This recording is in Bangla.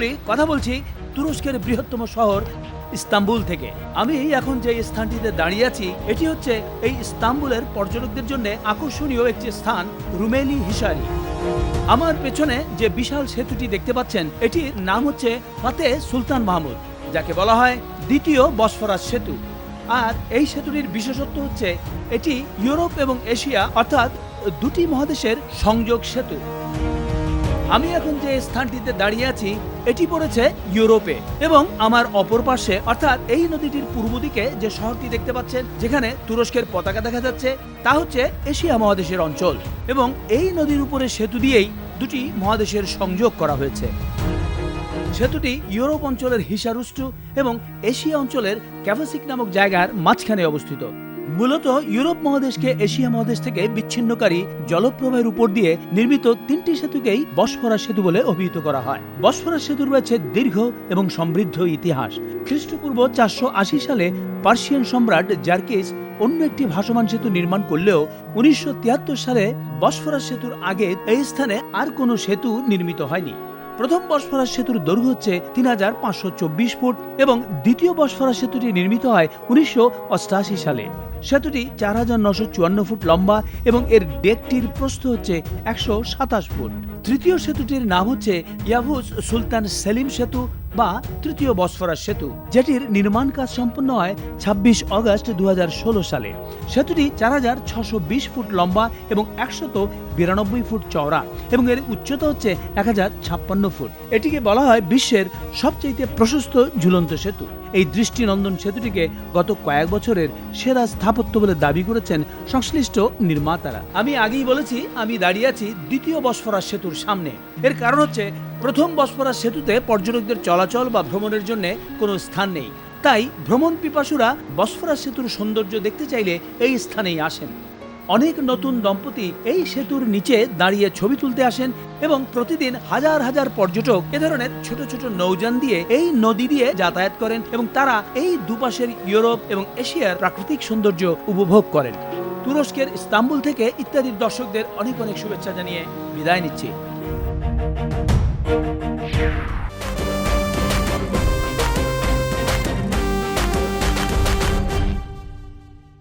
চলি কথা বলছি, তুরস্কের বৃহত্তম শহর ইস্তাম্বুল থেকে। আমি এখন যে স্থানটিতে দাঁড়িয়ে আছি, এটি হচ্ছে এই ইস্তাম্বুলের পর্যটকদের জন্য আকর্ষণীয় একটি স্থান, রুমেলি হিসারি। আমার পেছনে যে বিশাল সেতুটি দেখতে পাচ্ছেন, এটির নাম হচ্ছে ফাতে সুলতান মাহমুদ, যাকে বলা হয় দ্বিতীয় বসফরাস সেতু। আর এই সেতুটির বিশেষত্ব হচ্ছে, এটি ইউরোপ এবং এশিয়া, অর্থাৎ দুটি মহাদেশের সংযোগ সেতু। আমি এখন যে স্থানটিতে দাঁড়িয়ে আছি, এটি পড়েছে ইউরোপে এবং আমার অপর পাশে, অর্থাৎ এই নদীটির পূর্ব দিকে যে শহরটি দেখতে পাচ্ছেন, যেখানে তুরস্কের পতাকা দেখা যাচ্ছে, তা হচ্ছে এশিয়া মহাদেশের অঞ্চল এবং এই নদীর উপরে সেতু দিয়েই দুটি মহাদেশের সংযোগ করা হয়েছে। সেতুটি ইউরোপ অঞ্চলের হিসারুষ্টু এবং এশিয়া অঞ্চলের ক্যাভাসিক নামক জায়গার মাঝখানে অবস্থিত। মূলত ইউরোপ মহাদেশকে এশিয়া মহাদেশ থেকে বিচ্ছিন্নকারী জলপ্রবাহের উপর দিয়ে নির্মিত তিনটি সেতুকেই বসফরাস সেতু বলে অভিহিত করা হয়। বসফরাস সেতুর রয়েছে দীর্ঘ এবং সমৃদ্ধ ইতিহাস। খ্রিস্টপূর্ব চারশো আশি সালে পার্সিয়ান সম্রাট জার্কিস অন্য একটি ভাসমান সেতু নির্মাণ করলেও উনিশশো তিয়াত্তর সালে বসফরাস সেতুর আগে এই স্থানে আর কোনো সেতু নির্মিত হয়নি। প্রথম বসফরাস সেতুর দৈর্ঘ্য হচ্ছে তিন হাজার পাঁচশো চব্বিশ ফুট এবং দ্বিতীয় বসফরাস সেতুটি নির্মিত হয় উনিশশো সালে। সেতুটি চার হাজার নশো চুয়ান্ন ফুট লম্বা এবং এর ডেকটির প্রস্থ হচ্ছে একশো সাতাশ ফুট। তৃতীয় সেতুটির নাম হচ্ছে ইয়াভুজ সুলতান সেলিম সেতু বা তৃতীয় বসফরাস সেতু, যেটির নির্মাণ কাজ সম্পন্ন হয় ছাব্বিশ অগস্ট দু হাজার ষোলো সালে। সেতুটি চার হাজার ছশো বিশ ফুট লম্বা এবং একশত বিরানব্বই ফুট চওড়া এবং এর উচ্চতা হচ্ছে এক হাজার ছাপ্পান্ন ফুট। এটিকে বলা হয় বিশ্বের সবচেয়ে প্রশস্ত ঝুলন্ত সেতু। এই দৃষ্টিনন্দন সেতুটিকে গত কয়েক বছরের সেরা স্থাপত্য বলে দাবি করেছেন সংশ্লিষ্ট নির্মাতারা। আমি আগেই বলেছি, আমি দাঁড়িয়ে আছি দ্বিতীয় বসফরাস সেতুর সামনে। এর কারণ হচ্ছে, প্রথম বসফরাস সেতুতে পর্যটকদের চলাচল বা ভ্রমণের জন্য কোনো স্থান নেই। তাই ভ্রমণ পিপাসুরা বসফরাস সেতুর সৌন্দর্য দেখতে চাইলে এই স্থানেই আসেন। অনেক নতুন দম্পতি এই সেতুর নিচে দাঁড়িয়ে ছবি তুলতে আসেন এবং প্রতিদিন হাজার হাজার পর্যটক এ ধরনের ছোট ছোট নৌযান দিয়ে এই নদী দিয়ে যাতায়াত করেন এবং তারা এই দুপাশের ইউরোপ এবং এশিয়ার প্রাকৃতিক সৌন্দর্য উপভোগ করেন। তুরস্কের ইস্তাম্বুল থেকে ইত্যাদির দর্শকদের অনেক অনেক শুভেচ্ছা জানিয়ে বিদায় নিচ্ছি।